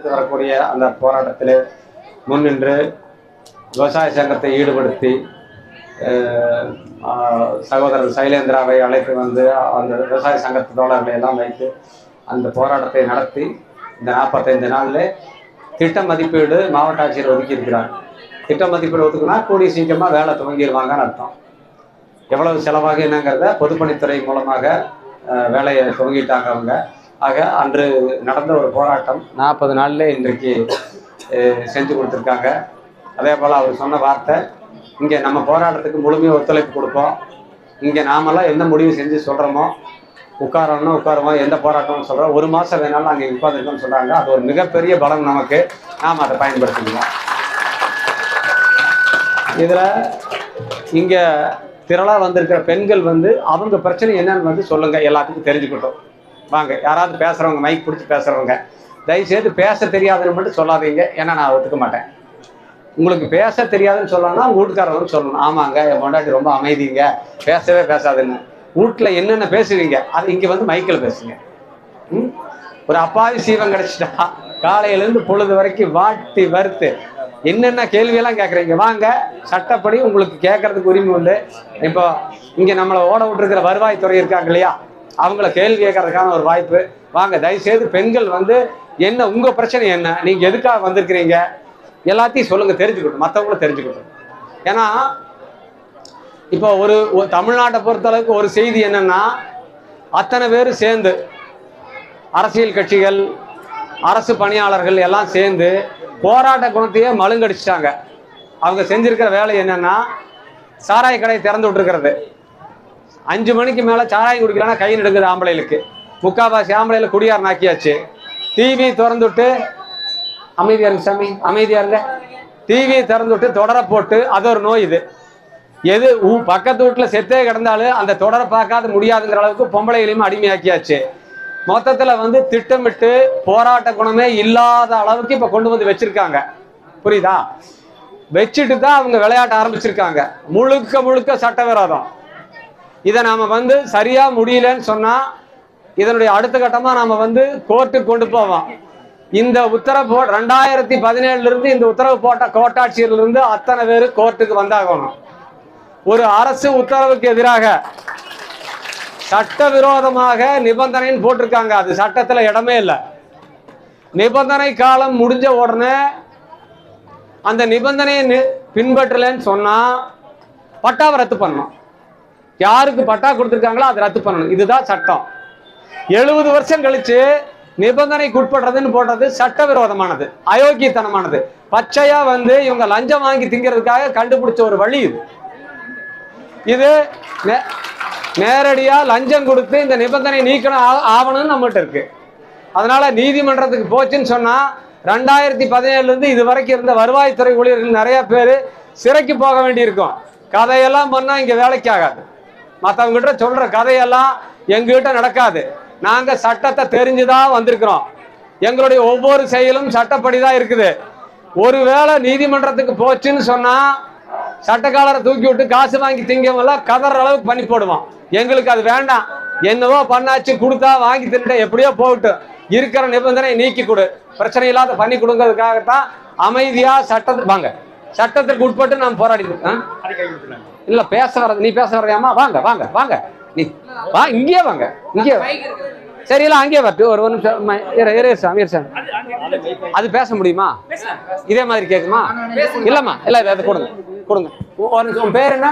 எடுத்து வரக்கூடிய அந்த போராட்டத்தில் முன்னின்று விவசாய சங்கத்தை ஈடுபடுத்தி சகோதரர் சைலேந்திராவை அழைத்து வந்து அந்த விவசாய சங்கத்து தோழர்களை எல்லாம் வைத்து அந்த போராட்டத்தை நடத்தி இந்த நாற்பத்தைந்து நாளில் திட்ட மதிப்பீடு மாவட்ட ஆட்சியர் ஒதுக்கி இருக்கிறார் திட்ட மதிப்பீடு ஒதுக்குனா கூடிய சீக்கிரமாக வேலை துவங்கிடுவாங்கன்னு அர்த்தம். எவ்வளவு செலவாக என்னங்கிறத பொதுப்பணித்துறை மூலமாக வேலையை துவங்கிட்டாங்க அவங்க. ஆக அன்று நடந்த ஒரு போராட்டம் நாற்பது நாளில் இன்றைக்கு செஞ்சு கொடுத்துருக்காங்க. அதே போல் அவர் சொன்ன வார்த்தை இங்கே நம்ம போராட்டத்துக்கு முழுமையாக ஒத்துழைப்பு கொடுப்போம். இங்கே நாமெல்லாம் எந்த முடிவு செஞ்சு சொல்கிறோமோ உட்காரணும் உட்காருவோம் எந்த போராட்டம்னு சொல்கிறோம் ஒரு மாதம் வேணாலும் அங்கே உட்காந்துருக்கோம்னு சொல்கிறாங்க அது ஒரு மிகப்பெரிய பலம் நமக்கு. நாம் அதை பயன்படுத்திக்கலாம். இதில் இங்கே திரளாக வந்திருக்கிற பெண்கள் வந்து அவங்க பிரச்சனை என்னன்னு வந்து சொல்லுங்கள் எல்லாத்துக்கும் தெரிஞ்சுக்கிட்டோம். வாங்க யாராவது பேசுகிறவங்க மைக் பிடிச்சி பேசுகிறவங்க தயவுசெய்து பேச தெரியாதுன்னு மட்டும் சொல்லாதீங்க. ஏன்னா நான் ஒத்துக்க மாட்டேன். உங்களுக்கு பேச தெரியாதுன்னு சொல்லணும்னா உங்க வீட்டுக்காரவங்க சொல்லணும். ஆமாங்க என் பொண்டாட்டி ரொம்ப அமைதிங்க. பேசவே பேசாதுன்னு. வீட்டில் என்னென்ன பேசுவீங்க? அது இங்கே வந்து மைக்கில் பேசுங்க. ம்? ஒரு அப்பாவி சீவம் கிடைச்சிட்டா காலையிலேருந்து பொழுது வரைக்கும் வாட்டி வறுத்து என்னென்ன கேள்வியெல்லாம் கேட்குறீங்க வாங்க சட்டப்படி உங்களுக்கு கேட்கறதுக்கு உரிமை உண்டு. இப்போ இங்கே நம்மளை ஓட விட்டுருக்கிற வருவாய்த்துறை இருக்காங்க இல்லையா? அவங்கள கேள்வி கேட்கறதுக்கான ஒரு வாய்ப்பு. வாங்க தயவுசெய்து பெண்கள் வந்து என்ன உங்கள் பிரச்சனை என்ன? நீங்கள் எதுக்காக வந்திருக்கிறீங்க? எல்லாத்தையும் சொல்லுங்க தெரிஞ்சுக்கிட்டோம். மற்றவங்களும் தெரிஞ்சுக்கிட்டோம். ஏன்னா இப்போ ஒரு தமிழ்நாட்டை பொறுத்தளவுக்கு ஒரு செய்தி என்னன்னா அத்தனை பேர் சேர்ந்து அரசியல் கட்சிகள் அரசு பணியாளர்கள் எல்லாம் சேர்ந்து போராட்ட குணத்தையே மழுங்கடிச்சிட்டாங்க. அவங்க செஞ்சிருக்கிற வேலை என்னன்னா சாராய கடை திறந்து விட்டுருக்கிறது. அஞ்சு மணிக்கு மேலே சாராயம் குடிக்கலன்னா கை நடுங்குது ஆம்பளைகளுக்கு. முக்காவாசி ஆம்பளையில குடியார் நாக்கியாச்சு டிவி திறந்துட்டு அமைதியா இருங்க சாமி அமைதியா இருங்க. டிவி திறந்துட்டு தொடரை போட்டு அது ஒரு நோய் இது. எது ஊ- பக்கத்து வீட்டுல செத்தே கிடந்தாலும் அந்த தொடரை பார்க்காத முடியாதுங்கிற அளவுக்கு பொம்பளைகளையும் அடிமையாக்கியாச்சு. மொத்தத்துல வந்து திட்டமிட்டு போராட்ட குணமே இல்லாத அளவுக்கு இப்ப கொண்டு வந்து வச்சிருக்காங்க. புரியுதா? வச்சுட்டு தான் அவங்க விளையாட்ட ஆரம்பிச்சிருக்காங்க. முழுக்க முழுக்க சட்டவிரோதம். இதை நாம் வந்து சரியாக முடியலன்னு சொன்னால் இதனுடைய அடுத்த கட்டமாக நாம் வந்து கோர்ட்டுக்கு கொண்டு போவோம். இந்த உத்தரவு போ ரெண்டாயிரத்தி பதினேழுலேருந்து இந்த உத்தரவு போட்ட கோட்டாட்சியிலிருந்து அத்தனை பேர் கோர்ட்டுக்கு வந்தாகணும். ஒரு அரசு உத்தரவுக்கு எதிராக சட்டவிரோதமாக நிபந்தனைன்னு போட்டிருக்காங்க. அது சட்டத்தில் இடமே இல்லை. நிபந்தனை காலம் முடிஞ்ச உடனே அந்த நிபந்தனையை பின்பற்றலைன்னு சொன்னால் பட்டாவை ரத்து பண்ணணும் யாருக்கு பட்டா கொடுத்துருக்காங்களோ அதை ரத்து பண்ணணும். இதுதான் சட்டம். எழுபது வருஷம் கழிச்சு நிபந்தனைக்கு உட்படுறதுன்னு போடுறது சட்டவிரோதமானது அயோக்கியத்தனமானது. பச்சையா வந்து இவங்க லஞ்சம் வாங்கி திங்கிறதுக்காக கண்டுபிடிச்ச ஒரு வழி இது. இது நே- நேரடியா லஞ்சம் கொடுத்து இந்த நிபந்தனை நீக்கணும் ஆ- ஆவணும்னு நம்மகிட்ட இருக்கு. அதனால நீதிமன்றத்துக்கு போச்சுன்னு சொன்னா ரெண்டாயிரத்தி பதினேழுல இருந்து இது வரைக்கும் இருந்த வருவாய்த்துறை ஊழியர்கள் நிறைய பேர் சிறைக்கு போக வேண்டியிருக்கும். கதையெல்லாம் பண்ணா இங்க வேலைக்கு ஆகாது. மற்றவங்க கிட்ட சொல்ற கதையெல்லாம் எங்ககிட்ட நடக்காது. நாங்கள் சட்டத்தை தெரிஞ்சுதான் வந்திருக்கிறோம். எங்களுடைய ஒவ்வொரு செயலும் சட்டப்படி தான் இருக்குது. ஒருவேளை நீதிமன்றத்துக்கு போச்சுன்னு சொன்னா சட்டக்காலரை தூக்கி விட்டு காசு வாங்கி திங்கவெல்லாம் கதற அளவுக்கு பண்ணி போடுவோம் எங்களுக்கு அது வேண்டாம். என்னவோ பண்ணாச்சு கொடுத்தா வாங்கி தின்னுட்ட எப்படியோ போகட்டும். இருக்கிற நிபந்தனை நீக்கி கொடு. பிரச்சனை இல்லாத பண்ணி கொடுங்கிறதுக்காகத்தான் அமைதியா சட்டத்து வாங்க. சட்டத்திற்கு உட்பட்டு நாம் போராடி? இல்ல பேச வர்றது நீ பேச வர்றியாமா வாங்க வாங்க வாங்க. நீ வா இங்கேயே வாங்க இங்கே சரி இல்ல அங்கேயே வரட்டு ஒரு ஒரு நிமிஷம் இரு சாமி அது பேச முடியுமா? இதே மாதிரி கேக்குமா? இல்லம்மா இல்ல அது கொடுங்க கொடுங்க. ஒரு நிமிஷம். பேர் என்ன?